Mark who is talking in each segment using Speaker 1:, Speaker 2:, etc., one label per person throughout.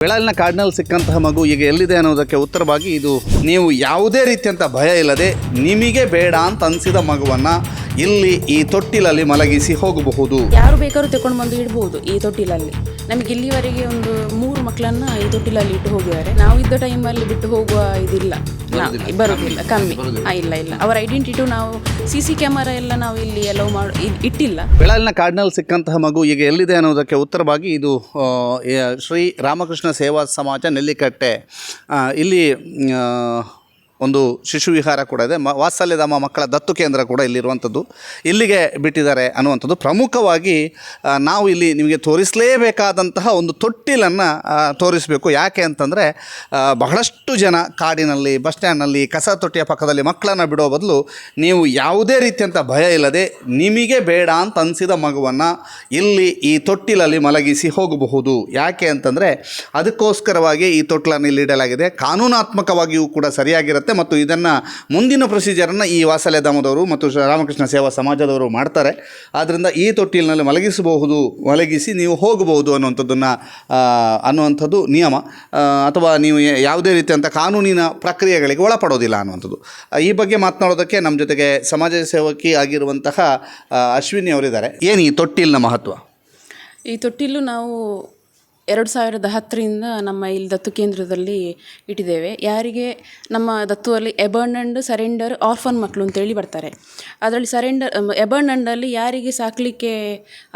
Speaker 1: ಬೆಳಲಿನ ಕಾಡಿನಲ್ಲಿ ಸಿಕ್ಕಂತಹ ಮಗು ಈಗ ಎಲ್ಲಿದೆ ಅನ್ನೋದಕ್ಕೆ ಉತ್ತರವಾಗಿ ಇದು ನೀವು ಯಾವುದೇ ರೀತಿಯಂಥ ಭಯ ಇಲ್ಲದೆ ನಿಮಗೆ ಬೇಡ ಅಂತ ಅನಿಸಿದ ಮಗುವನ್ನು ಇಲ್ಲಿ ಈ ತೊಟ್ಟಿಲಲ್ಲಿ ಮಲಗಿಸಿ ಹೋಗಬಹುದು.
Speaker 2: ಯಾರು ಬೇಕಾದ್ರೂ ತಗೊಂಡು ಬಂದು ಇಡಬಹುದು ಈ ತೊಟ್ಟಿಲಲ್ಲಿ. ನಮಗೆ ಇಲ್ಲಿವರೆಗೆ ಒಂದು ಮೂರು ಮಕ್ಕಳನ್ನ ಈ ತೊಟ್ಟಿಲಲ್ಲಿ ಇಟ್ಟು ಹೋಗಿದ್ದಾರೆ. ನಾವು ಇದ್ದ ಟೈಮಲ್ಲಿ ಬಿಟ್ಟು ಹೋಗುವ ಇದಿಲ್ಲ. ನಾ- ಬರೋದಿಲ್ಲ. ಕಮ್ಮಿ. ಆ, ಇಲ್ಲ ಇಲ್ಲ. ಅವರ ಐಡೆಂಟಿಟಿ ನಾವು ಸಿ ಸಿ ಕ್ಯಾಮರಾ ಎಲ್ಲ ನಾವು ಇಲ್ಲಿ ಅಲೌ ಮಾಡಿ ಇಟ್ಟಿಲ್ಲ.
Speaker 1: ಬೆಳಲಿನ ಕಾಡಿನಲ್ಲಿ ಸಿಕ್ಕಂತಹ ಮಗು ಈಗ ಎಲ್ಲಿದೆ ಅನ್ನೋದಕ್ಕೆ ಉತ್ತರವಾಗಿ ಇದು ಆ, ಯ- ಶ್ರೀ ರಾಮಕೃಷ್ಣ ಸೇವಾ ಸಮಾಜ ನೆಲ್ಲಿಕಟ್ಟೆ. ಆ, ಇಲ್ಲಿ ಆ, ಒಂದು ಶಿಶು ವಿಹಾರ ಕೂಡ ಇದೆ. ಮ ವಾತ್ಸಲ್ಯಧಾಮ ಮಕ್ಕಳ ದತ್ತು ಕೇಂದ್ರ ಕೂಡ ಇಲ್ಲಿರುವಂಥದ್ದು. ಇಲ್ಲಿಗೆ ಬಿಟ್ಟಿದ್ದಾರೆ ಅನ್ನುವಂಥದ್ದು. ಪ್ರಮುಖವಾಗಿ ನಾವು ಇಲ್ಲಿ ನಿಮಗೆ ತೋರಿಸಲೇಬೇಕಾದಂತಹ ಒಂದು ತೊಟ್ಟಿಲನ್ನು ತೋರಿಸಬೇಕು. ಯಾಕೆ ಅಂತಂದರೆ ಬಹಳಷ್ಟು ಜನ ಕಾಡಿನಲ್ಲಿ, ಬಸ್ ಸ್ಟ್ಯಾಂಡ್ನಲ್ಲಿ, ಕಸ ತೊಟ್ಟಿಯ ಪಕ್ಕದಲ್ಲಿ ಮಕ್ಕಳನ್ನು ಬಿಡೋ ಬದಲು ನೀವು ಯಾವುದೇ ರೀತಿಯಂಥ ಭಯ ಇಲ್ಲದೆ ನಿಮಗೆ ಬೇಡ ಅಂತ ಅನಿಸಿದ ಮಗುವನ್ನು ಇಲ್ಲಿ ಈ ತೊಟ್ಟಿಲಲ್ಲಿ ಮಲಗಿಸಿ ಹೋಗಬಹುದು. ಯಾಕೆ ಅಂತಂದರೆ, ಅದಕ್ಕೋಸ್ಕರವಾಗಿ ಈ ತೊಟ್ಟಿಲನ್ನು ಇಲ್ಲಿ ಇಡಲಾಗಿದೆ. ಕಾನೂನಾತ್ಮಕವಾಗಿಯೂ ಕೂಡ ಸರಿಯಾಗಿರುತ್ತೆ. ಮತ್ತು ಇದನ್ನು ಮುಂದಿನ ಪ್ರೊಸೀಜರನ್ನು ಈ ವಾತ್ಸಲ್ಯಧಾಮದವರು ಮತ್ತು ರಾಮಕೃಷ್ಣ ಸೇವಾ ಸಮಾಜದವರು ಮಾಡ್ತಾರೆ. ಆದ್ದರಿಂದ ಈ ತೊಟ್ಟಿಲಿನಲ್ಲಿ ಮಲಗಿಸಬಹುದು, ಮಲಗಿಸಿ ನೀವು ಹೋಗಬಹುದು ಅನ್ನುವಂಥದ್ದನ್ನು ಅನ್ನುವಂಥದ್ದು ನಿಯಮ. ಅಥವಾ ನೀವು ಯಾವುದೇ ರೀತಿಯಂಥ ಕಾನೂನಿನ ಪ್ರಕ್ರಿಯೆಗಳಿಗೆ ಒಳಪಡೋದಿಲ್ಲ ಅನ್ನುವಂಥದ್ದು. ಈ ಬಗ್ಗೆ ಮಾತನಾಡೋದಕ್ಕೆ ನಮ್ಮ ಜೊತೆಗೆ ಸಮಾಜ ಸೇವಕಿ ಆಗಿರುವಂತಹ ಅಶ್ವಿನಿ ಅವರಿದ್ದಾರೆ ಏನು ಈ ತೊಟ್ಟಿಲಿನ ಮಹತ್ವ?
Speaker 2: ಈ ತೊಟ್ಟಿಲು ನಾವು ಎರಡು ಸಾವಿರದ ಹತ್ತರಿಂದ ನಮ್ಮ ಇಲ್ಲಿ ದತ್ತು ಕೇಂದ್ರದಲ್ಲಿ ಇಟ್ಟಿದ್ದೇವೆ. ಯಾರಿಗೆ ನಮ್ಮ ದತ್ತುವಲ್ಲಿ ಎಬರ್ನಂಡ್ ಸರೆಂಡರ್ ಆರ್ಫನ್ ಮಕ್ಕಳು ಅಂತೇಳಿ ಬರ್ತಾರೆ. ಅದರಲ್ಲಿ ಸರೆಂಡರ್ ಎಬರ್ನಂಡಲ್ಲಿ ಯಾರಿಗೆ ಸಾಕಲಿಕ್ಕೆ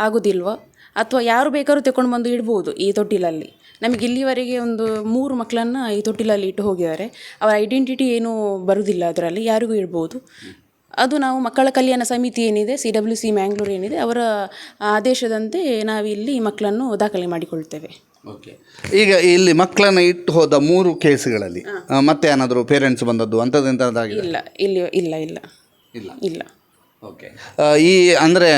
Speaker 2: ಆಗೋದಿಲ್ವೋ ಅಥವಾ ಯಾರು ಬೇಕಾದ್ರೂ ತಗೊಂಡು ಬಂದು ಇಡ್ಬೋದು ಈ ತೊಟ್ಟಿಲಲ್ಲಿ. ನಮಗೆ ಇಲ್ಲಿವರೆಗೆ ಒಂದು ಮೂರು ಮಕ್ಕಳನ್ನು ಈ ತೊಟ್ಟಿಲಲ್ಲಿ ಇಟ್ಟು ಹೋಗಿದ್ದಾರೆ. ಅವರ ಐಡೆಂಟಿಟಿ ಏನೂ ಬರುವುದಿಲ್ಲ ಅದರಲ್ಲಿ, ಯಾರಿಗೂ ಇಡ್ಬೋದು. ಅದು ನಾವು ಮಕ್ಕಳ ಕಲ್ಯಾಣ ಸಮಿತಿ ಏನಿದೆ ಸಿ ಡಬ್ಲ್ಯೂ ಸಿ ಮ್ಯಾಂಗ್ಳೂರ್ ಏನಿದೆ ಅವರ ಆದೇಶದಂತೆ ನಾವಿಲ್ಲಿ ಮಕ್ಕಳನ್ನು ದಾಖಲೆ ಮಾಡಿಕೊಳ್ತೇವೆ.
Speaker 1: ಓಕೆ. ಈಗ ಇಲ್ಲಿ ಮಕ್ಕಳನ್ನು ಇಟ್ಟು ಹೋದ ಮೂರು ಕೇಸ್ಗಳಲ್ಲಿ ಮತ್ತೆ ಏನಾದರೂ ಪೇರೆಂಟ್ಸ್ ಬಂದದ್ದು ಅಂಥದ್ದು
Speaker 2: ಇಲ್ಲ ಇಲ್ಲಿ ಇಲ್ಲ ಇಲ್ಲ.
Speaker 1: ಇಲ್ಲ.
Speaker 2: ಇಲ್ಲ.
Speaker 1: ಓಕೆ. ಈ ಅಂದರೆ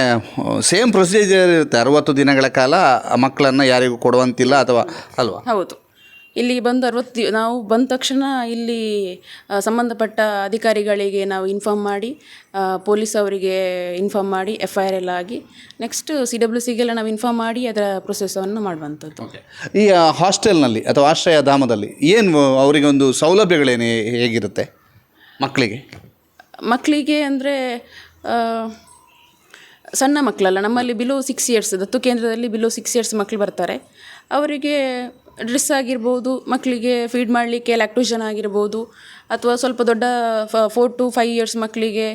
Speaker 1: ಸೇಮ್ ಪ್ರೊಸೀಜರ್ ಇರುತ್ತೆ ಅರವತ್ತು ದಿನಗಳ ಕಾಲ ಮಕ್ಕಳನ್ನು ಯಾರಿಗೂ ಕೊಡುವಂತಿಲ್ಲ ಅಥವಾ ಅಲ್ವಾ?
Speaker 2: ಹೌದು. ಇಲ್ಲಿ ಬಂದು ಅರವತ್ತು ನಾವು ಬಂದ ತಕ್ಷಣ ಇಲ್ಲಿ ಸಂಬಂಧಪಟ್ಟ ಅಧಿಕಾರಿಗಳಿಗೆ ನಾವು ಇನ್ಫಾರ್ಮ್ ಮಾಡಿ ಪೊಲೀಸ್ ಅವರಿಗೆ ಇನ್ಫಾರ್ಮ್ ಮಾಡಿ ಎಫ್ ಐ ಆರ್ ಎಲ್ಲ ಆಗಿ ನೆಕ್ಸ್ಟ್ ಸಿ ಡಬ್ಲ್ಯೂ ಸಿಗೆಲ್ಲ ನಾವು ಇನ್ಫಾರ್ಮ್ ಮಾಡಿ ಅದರ ಪ್ರೊಸೆಸನ್ನು ಮಾಡುವಂಥದ್ದು.
Speaker 1: ಈ ಹಾಸ್ಟೆಲ್ನಲ್ಲಿ ಅಥವಾ ಆಶ್ರಯ ಧಾಮದಲ್ಲಿ ಏನು ಅವರಿಗೆ ಒಂದು ಸೌಲಭ್ಯಗಳೇನು ಹೇಗಿರುತ್ತೆ ಮಕ್ಕಳಿಗೆ?
Speaker 2: ಮಕ್ಕಳಿಗೆ ಅಂದರೆ ಸಣ್ಣ ಮಕ್ಕಳಲ್ಲ ನಮ್ಮಲ್ಲಿ ಬಿಲೋ ಸಿಕ್ಸ್ ಇಯರ್ಸ್ ದತ್ತು ಕೇಂದ್ರದಲ್ಲಿ ಬಿಲೋ ಸಿಕ್ಸ್ ಇಯರ್ಸ್ ಮಕ್ಕಳು ಬರ್ತಾರೆ. ಅವರಿಗೆ ಡ್ರೆಸ್ ಆಗಿರ್ಬೋದು ಮಕ್ಕಳಿಗೆ ಫೀಡ್ ಮಾಡಲಿಕ್ಕೆ ಲ್ಯಾಕ್ಟೋಜನ್ ಆಗಿರ್ಬೋದು ಅಥವಾ ಸ್ವಲ್ಪ ದೊಡ್ಡ ಫೋರ್ ಟು ಫೈವ್ ಇಯರ್ಸ್ ಮಕ್ಕಳಿಗೆ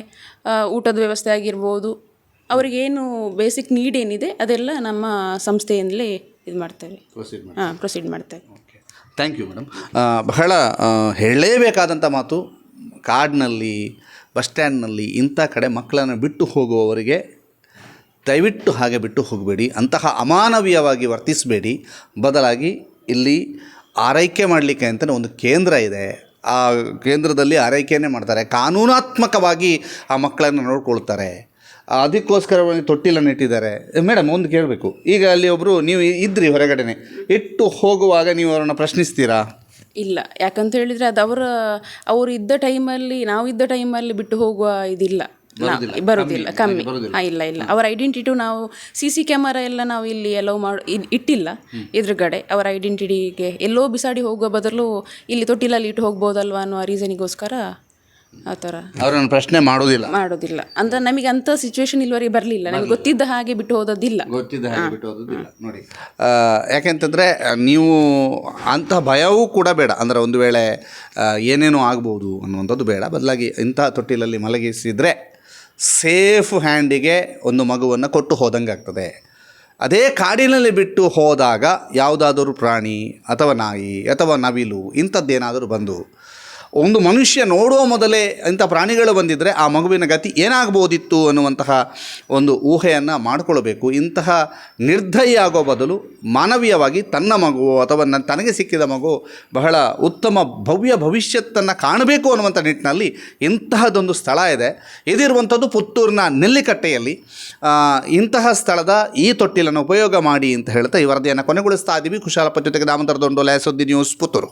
Speaker 2: ಊಟದ ವ್ಯವಸ್ಥೆ ಆಗಿರ್ಬೋದು ಅವರಿಗೇನು ಬೇಸಿಕ್ ನೀಡ್ ಏನಿದೆ ಅದೆಲ್ಲ ನಮ್ಮ ಸಂಸ್ಥೆಯಿಂದಲೇ ಇದು ಮಾಡ್ತೇವೆ. ಹಾಂ ಪ್ರೊಸೀಡ್ ಮಾಡ್ತೇವೆ.
Speaker 1: ಥ್ಯಾಂಕ್ ಯು ಮೇಡಮ್ ಬಹಳ ಹೇಳಲೇಬೇಕಾದಂಥ ಮಾತು ಕಾಡಿನಲ್ಲಿ ಬಸ್ ಸ್ಟ್ಯಾಂಡ್ನಲ್ಲಿ ಇಂಥ ಕಡೆ ಮಕ್ಕಳನ್ನು ಬಿಟ್ಟು ಹೋಗುವವರಿಗೆ ದಯವಿಟ್ಟು ಹಾಗೆ ಬಿಟ್ಟು ಹೋಗಬೇಡಿ. ಅಂತಹ ಅಮಾನವೀಯವಾಗಿ ವರ್ತಿಸಬೇಡಿ. ಬದಲಾಗಿ ಇಲ್ಲಿ ಆರೈಕೆ ಮಾಡಲಿಕ್ಕೆ ಅಂತಲೇ ಒಂದು ಕೇಂದ್ರ ಇದೆ. ಆ ಕೇಂದ್ರದಲ್ಲಿ ಆರೈಕೆಯೇ ಮಾಡ್ತಾರೆ. ಕಾನೂನಾತ್ಮಕವಾಗಿ ಆ ಮಕ್ಕಳನ್ನು ನೋಡ್ಕೊಳ್ತಾರೆ. ಅದಕ್ಕೋಸ್ಕರವಾಗಿ ತೊಟ್ಟಿಲನ್ನು ಇಟ್ಟಿದ್ದಾರೆ. ಮೇಡಮ್, ಒಂದು ಕೇಳಬೇಕು. ಈಗ ಅಲ್ಲಿ ಒಬ್ಬರು ನೀವು ಇದ್ರಿ ಹೊರಗಡೆನೆ. ಇಟ್ಟು ಹೋಗುವಾಗ ನೀವು ಅವರನ್ನು ಪ್ರಶ್ನಿಸ್ತೀರಾ?
Speaker 2: ಇಲ್ಲ. ಯಾಕಂತ ಹೇಳಿದರೆ ಅದು ಅವರ, ಅವರು ಇದ್ದ ಟೈಮಲ್ಲಿ ನಾವು ಇದ್ದ ಟೈಮಲ್ಲಿ ಬಿಟ್ಟು ಹೋಗುವ ಇದಿಲ್ಲ. ಬರುವುದಿಲ್ಲ ಕಮ್ಮಿ ಇಲ್ಲ ಇಲ್ಲ. ಅವರ ಐಡೆಂಟಿಟಿ ನಾವು ಸಿ ಸಿ ಕ್ಯಾಮರಾ ಎಲ್ಲ ನಾವು ಇಲ್ಲಿ ಅಲೌ ಮಾಡಿ ಇಟ್ಟಿಲ್ಲ ಎದುರುಗಡೆ. ಅವರ ಐಡೆಂಟಿಟಿಗೆ ಎಲ್ಲೋ ಬಿಸಾಡಿ ಹೋಗುವ ಬದಲು ಇಲ್ಲಿ ತೊಟ್ಟಿಲಲ್ಲಿ ಇಟ್ಟು ಹೋಗ್ಬೋದಲ್ವಾ ಅನ್ನುವ ರೀಸನಿಗೋಸ್ಕರ ಆ ಥರ
Speaker 1: ಅವರನ್ನು ಪ್ರಶ್ನೆ ಮಾಡೋದಿಲ್ಲ
Speaker 2: ಮಾಡೋದಿಲ್ಲ ಅಂತ ನಮಗೆ ಅಂಥ ಸಿಚುವೇಶನ್ ಇಲ್ಲಿವರೆಗೆ ಬರಲಿಲ್ಲ. ನಮಗೆ ಗೊತ್ತಿದ್ದ ಹಾಗೆ ಬಿಟ್ಟು ಹೋದದ್ದಿಲ್ಲ.
Speaker 1: ಗೊತ್ತಿದ್ದ ಹಾಗೆ ಬಿಟ್ಟು ಹೋಗೋದಿಲ್ಲ ನೋಡಿ. ಯಾಕೆಂತಂದರೆ ನೀವು ಅಂತಹ ಭಯವೂ ಕೂಡ ಬೇಡ. ಅಂದರೆ ಒಂದು ವೇಳೆ ಏನೇನೋ ಆಗ್ಬೋದು ಅನ್ನುವಂಥದ್ದು ಬೇಡ. ಬದಲಾಗಿ ಇಂಥ ತೊಟ್ಟಿಲಲ್ಲಿ ಮಲಗಿಸಿದರೆ ಸೇಫ್ ಹ್ಯಾಂಡಿಗೆ ಒಂದು ಮಗುವನ್ನು ಕೊಟ್ಟು ಹೋದಂಗೆ ಆಗ್ತದೆ. ಅದೇ ಕಾಡಿನಲ್ಲಿ ಬಿಟ್ಟು ಹೋದಾಗ ಯಾವುದಾದರೂ ಪ್ರಾಣಿ ಅಥವಾ ನಾಯಿ ಅಥವಾ ನವಿಲು ಇಂಥದ್ದೇನಾದರೂ ಬಂದು ಒಂದು ಮನುಷ್ಯ ನೋಡುವ ಮೊದಲೇ ಇಂಥ ಪ್ರಾಣಿಗಳು ಬಂದಿದ್ದರೆ ಆ ಮಗುವಿನ ಗತಿ ಏನಾಗ್ಬೋದಿತ್ತು ಅನ್ನುವಂತಹ ಒಂದು ಊಹೆಯನ್ನು ಮಾಡಿಕೊಳ್ಬೇಕು. ಇಂತಹ ನಿರ್ಧಯ ಆಗೋ ಬದಲು ಮಾನವೀಯವಾಗಿ ತನ್ನ ಮಗು ಅಥವಾ ತನಗೆ ಸಿಕ್ಕಿದ ಮಗು ಬಹಳ ಉತ್ತಮ ಭವ್ಯ ಭವಿಷ್ಯತ್ತನ್ನು ಕಾಣಬೇಕು ಅನ್ನುವಂಥ ನಿಟ್ಟಿನಲ್ಲಿ ಇಂತಹದೊಂದು ಸ್ಥಳ ಇದೆ. ಇದಿರುವಂಥದ್ದು ಪುತ್ತೂರಿನ ನೆಲ್ಲಿಕಟ್ಟೆಯಲ್ಲಿ. ಇಂತಹ ಸ್ಥಳದ ಈ ತೊಟ್ಟಿಲನ್ನು ಉಪಯೋಗ ಮಾಡಿ ಅಂತ ಹೇಳ್ತಾ ಈ ವರದಿಯನ್ನು ಕೊನೆಗೊಳಿಸ್ತಾ ಇದ್ದೀವಿ ಕುಶಾಲಪ್ಪ ಜೊತೆಗೆ ದಾಮೋದರ ದೊಂಡೋಲೆ ಸುದ್ದಿ ನ್ಯೂಸ್ ಪುತ್ತೂರು.